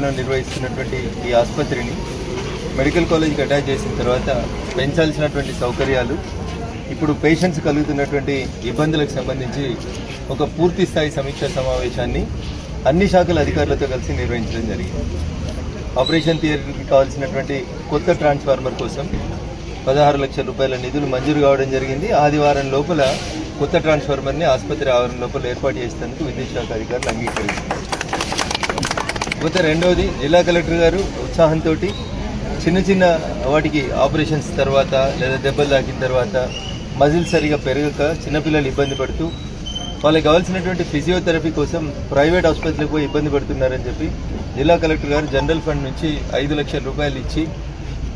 ఆధ్వర్యంలో నిర్వహిస్తున్నటువంటి ఈ ఆసుపత్రిని మెడికల్ కాలేజ్కి అటాచ్ చేసిన తర్వాత పెంచాల్సినటువంటి సౌకర్యాలు ఇప్పుడు పేషెంట్స్ కలుగుతున్నటువంటి ఇబ్బందులకు సంబంధించి ఒక పూర్తి స్థాయి సమీక్షా సమావేశాన్ని అన్ని శాఖల అధికారులతో కలిసి నిర్వహించడం జరిగింది. ఆపరేషన్ థియేటర్కి కావాల్సినటువంటి కొత్త ట్రాన్స్ఫార్మర్ కోసం పదహారు లక్షల రూపాయల నిధులు మంజూరు కావడం జరిగింది. ఆదివారం లోపల కొత్త ట్రాన్స్ఫార్మర్ని ఆసుపత్రి ఆవరణ లోపల ఏర్పాటు చేసేందుకు విద్యుత్ శాఖ అధికారులు అంగీకరించారు. పోతే రెండవది జిల్లా కలెక్టర్ గారు ఉత్సాహంతో చిన్న చిన్న వాటికి ఆపరేషన్స్ తర్వాత లేదా దెబ్బలు తాకిన తర్వాత మజిల్ సరిగా పెరగక చిన్నపిల్లలు ఇబ్బంది పడుతూ వాళ్ళకి కావాల్సినటువంటి ఫిజియోథెరపీ కోసం ప్రైవేట్ ఆసుపత్రికి పోయి ఇబ్బంది పడుతున్నారని చెప్పి జిల్లా కలెక్టర్ గారు జనరల్ ఫండ్ నుంచి ఐదు లక్షల రూపాయలు ఇచ్చి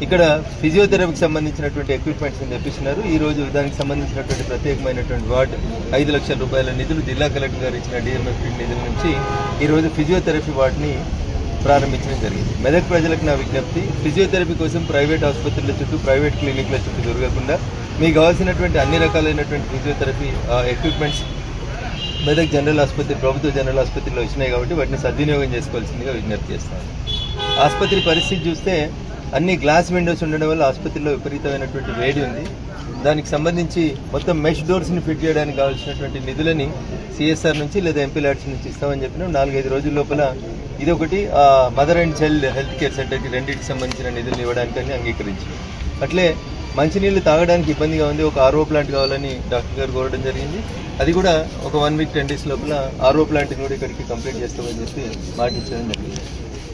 ఇక్కడ ఫిజియోథెరపీకి సంబంధించినటువంటి ఎక్విప్మెంట్స్ తెప్పిస్తున్నారు. ఈ రోజు దానికి సంబంధించినటువంటి ప్రత్యేకమైనటువంటి వార్డ్ ఐదు లక్షల రూపాయల నిధులు జిల్లా కలెక్టర్ గారు ఇచ్చిన డిఎంఎఫ్ నిధుల నుంచి ఈ రోజు ఫిజియోథెరపీ వార్డ్ని ప్రారంభించడం జరిగింది. మెదక్ ప్రజలకు నా విజ్ఞప్తి ఫిజియోథెరపీ కోసం ప్రైవేట్ ఆసుపత్రుల చుట్టూ ప్రైవేట్ క్లినిక్ల చుట్టూ దొరకకుండా మీకు కావాల్సినటువంటి అన్ని రకాలైనటువంటి ఫిజియోథెరపీ ఎక్విప్మెంట్స్ మెదక్ జనరల్ ఆసుపత్రి ప్రభుత్వ జనరల్ ఆసుపత్రిలో వచ్చినాయి కాబట్టి వాటిని సద్వినియోగం చేసుకోవాల్సిందిగా విజ్ఞప్తి చేస్తాను. ఆసుపత్రి పరిస్థితి చూస్తే అన్ని గ్లాస్ విండోస్ ఉండడం వల్ల ఆసుపత్రిలో విపరీతమైనటువంటి వేడి ఉంది. దానికి సంబంధించి మొత్తం మెష్ డోర్స్ని ఫిట్ చేయడానికి కావాల్సినటువంటి నిధులని సిఎస్ఆర్ నుంచి లేదా ఎంపీ ల్యాడ్స్ నుంచి ఇస్తామని చెప్పిన. నాలుగైదు రోజుల లోపల ఇది ఒకటి mother and child health care సెంటర్కి రెండింటికి సంబంధించిన నిధులు ఇవ్వడానికి అని అంగీకరించింది అట్లే మంచినీళ్ళు తాగడానికి ఇబ్బందిగా ఉంది. ఒక ఆర్ఓ ప్లాంట్ కావాలని డాక్టర్ గారు కోరడం జరిగింది. అది కూడా ఒక వన్ వీక్ టెన్ డేస్ లోపల ఆర్ఓ ప్లాంట్ని కూడా ఇక్కడికి కంప్లీట్ చేస్తామని చెప్పి మాటించడం జరిగింది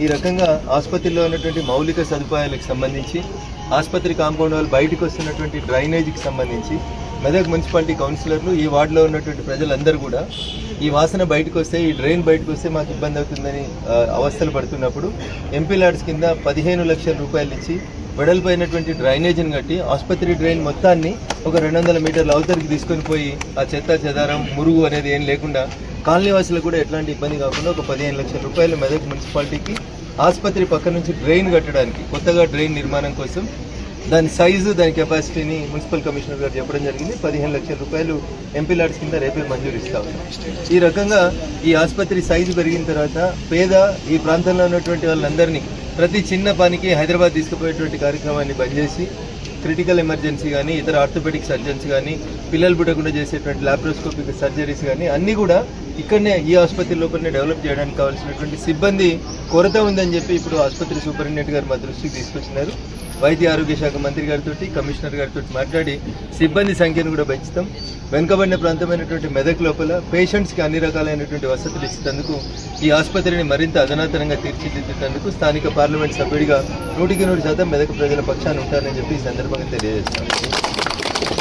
ఈ రకంగా ఆసుపత్రిలో ఉన్నటువంటి మౌలిక సదుపాయాలకు సంబంధించి ఆసుపత్రి కాంపౌండ్ వాళ్ళు బయటకు వస్తున్నటువంటి డ్రైనేజీకి సంబంధించి మెదక్ మున్సిపాలిటీ కౌన్సిలర్లు ఈ వార్డులో ఉన్నటువంటి ప్రజలందరూ కూడా ఈ వాసన బయటకు వస్తే ఈ డ్రైన్ బయటకు వస్తే మాకు ఇబ్బంది అవుతుందని అవస్థలు పడుతున్నప్పుడు ఎంపీ లాడ్స్ కింద పదిహేను లక్షల రూపాయలు ఇచ్చి వెడల్పోయినటువంటి డ్రైనేజీని కట్టి ఆసుపత్రి డ్రైన్ మొత్తాన్ని ఒక రెండు వందల మీటర్ల అవతరికి తీసుకొని పోయి ఆ చెత్త చెదారం మురుగు అనేది ఏం లేకుండా కాలనీ వాసులకు కూడా ఎట్లాంటి ఇబ్బంది కాకుండా ఒక పదిహేను లక్షల రూపాయలు మెదక్ మున్సిపాలిటీకి ఆసుపత్రి పక్క నుంచి డ్రైన్ కట్టడానికి కొత్తగా డ్రైన్ నిర్మాణం కోసం దాని సైజు దాని కెపాసిటీని మున్సిపల్ కమిషనర్ గారు చెప్పడం జరిగింది. పదిహేను లక్షల రూపాయలు ఎంపీ లాడ్స్ కింద రేపే మంజూరు ఇస్తా ఈ రకంగా ఈ ఆసుపత్రి సైజు పెరిగిన తర్వాత పేద ఈ ప్రాంతంలో ఉన్నటువంటి వాళ్ళందరినీ ప్రతి చిన్న పనికి హైదరాబాద్ తీసుకుపోయేటువంటి కార్యక్రమాన్ని బంద్ చేసి క్రిటికల్ ఎమర్జెన్సీ కానీ ఇతర ఆర్థోపెడిక్ సర్జన్స్ కానీ పిల్లలు పుట్టకుండా చేసేటువంటి లాప్రోస్కోపిక్ సర్జరీస్ కానీ అన్నీ కూడా ఇక్కడనే ఈ ఆసుపత్రి లోపలనే డెవలప్ చేయడానికి కావాల్సినటువంటి సిబ్బంది కొరత ఉందని చెప్పి ఇప్పుడు ఆసుపత్రి సూపరింటెండెంట్ గారు మా దృష్టికి తీసుకొచ్చినారు. వైద్య ఆరోగ్య శాఖ మంత్రి గారితో కమిషనర్ గారితో మాట్లాడి సిబ్బంది సంఖ్యను కూడా పెంచుతాం. వెనుకబడిన ప్రాంతమైనటువంటి మెదక్ లోపల పేషెంట్స్కి అన్ని రకాలైనటువంటి వసతులు ఇచ్చేందుకు ఈ ఆసుపత్రిని మరింత అధునాతనంగా తీర్చిదిద్దేందుకు స్థానిక పార్లమెంట్ సభ్యుడిగా నూటికి నూరు శాతం మెదక్ ప్రజల పక్షాన ఉంటానని చెప్పి ఈ సందర్భంగా తెలియజేస్తాను